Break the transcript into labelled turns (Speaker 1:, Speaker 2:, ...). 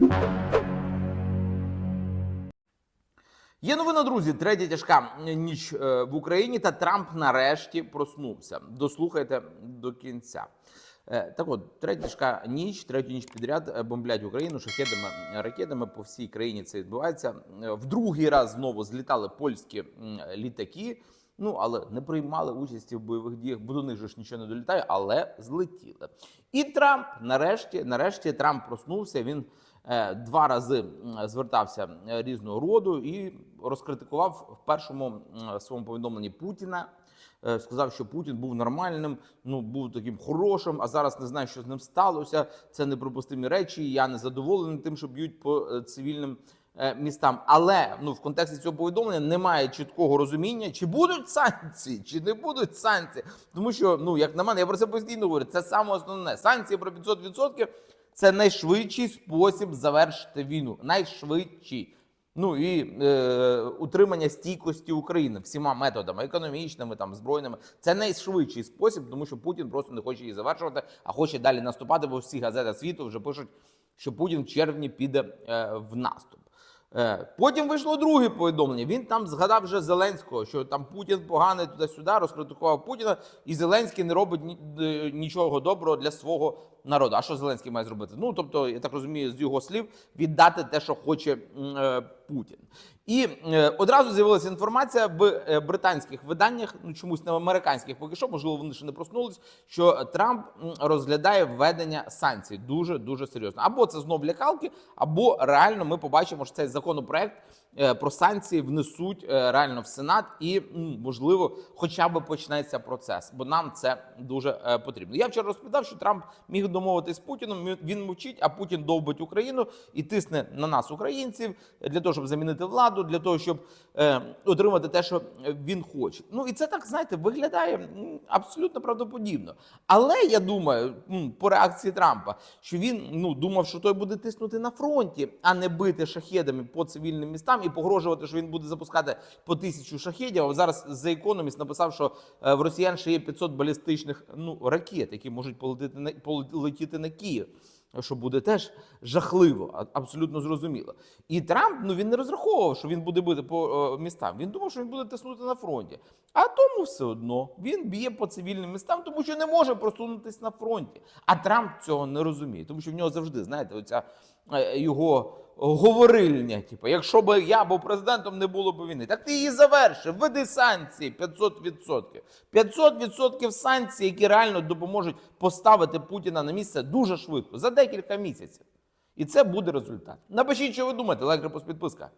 Speaker 1: Є новина, друзі. Третя тяжка ніч е, в Україні, та Трамп нарешті проснувся. Дослухайте до кінця. Е, Так от, третя тяжка ніч, третю ніч підряд е, бомблять Україну шахедами, ракетами по всій країні. Це відбувається. В другий раз знову злітали польські літаки. Ну але не приймали участі в бойових діях, бо до них же ж нічого не долітає, але злетіли. І Трамп, нарешті, нарешті, Трамп проснувся. Він два рази звертався е, різного роду і розкритикував в першому своєму повідомленні Путіна. Е, Сказав, що Путін був нормальним, ну був таким хорошим, а зараз не знаю, що з ним сталося. Це неприпустимі речі. Я не задоволений тим, що б'ють по е, цивільним е, містам. Але ну в контексті цього повідомлення немає чіткого розуміння, чи будуть санкції, чи не будуть санкції. Тому що, ну як на мене, я про це постійно говорю. Це саме основне. Санкції про 500% – це найшвидший спосіб завершити війну. Найшвидший. Ну і е, утримання стійкості України всіма методами, економічними, там збройними. Це найшвидший спосіб, тому що Путін просто не хоче її завершувати, а хоче далі наступати, бо всі газети світу вже пишуть, що Путін в червні піде е, в наступ. Е, Потім вийшло друге повідомлення. Він там згадав вже Зеленського, що там Путін поганий туди-сюди, розкритикував Путіна, і Зеленський не робить е, нічого доброго для свого народу. А що Зеленський має зробити? Ну тобто, я так розумію, з його слів віддати те, що хоче е, Путін. І е, одразу з'явилася інформація в е, британських виданнях, ну чомусь не в американських, поки що, можливо, вони ще не проснулись. Що Трамп розглядає введення санкцій дуже дуже серйозно. Або це знов лякалки, або реально ми побачимо, що цей законопроект е, про санкції внесуть реально в Сенат, і можливо, хоча б почнеться процес, бо нам це дуже потрібно. Я вчора розповідав, що Трамп міг домовитись з Путіном. Він мовчить, а Путін довбить Україну і тисне на нас, українців, для того, щоб замінити владу, для того, щоб е, отримати те, що він хоче. Ну і це так знаєте, виглядає абсолютно правдоподібно. Але я думаю, по реакції Трампа, що він ну думав, що той буде тиснути на фронті, а не бити шахедами по цивільним містам і погрожувати, що він буде запускати по тисячу шахедів. А зараз The Economist написав, що е, в росіян ще є 500 балістичних ну ракет, які можуть полетіти на полетіти на Київ. Що буде теж жахливо, абсолютно зрозуміло. І Трамп ну він не розраховував, що він буде бити по е, містам. Він думав, що він буде тиснути на фронті. А тому все одно він б'є по цивільним містам, тому що не може просунутись на фронті. А Трамп цього не розуміє, тому що в нього завжди, знаєте, оця е, його говорильня. Типу, якщо б я був президентом, не було б війни. Так ти її завершив. Веди санкції 500%. 500% санкцій, які реально допоможуть поставити Путіна на місце дуже швидко, за декілька місяців. І це буде результат. Напишіть, що ви думаєте, лайк, репост, підписка.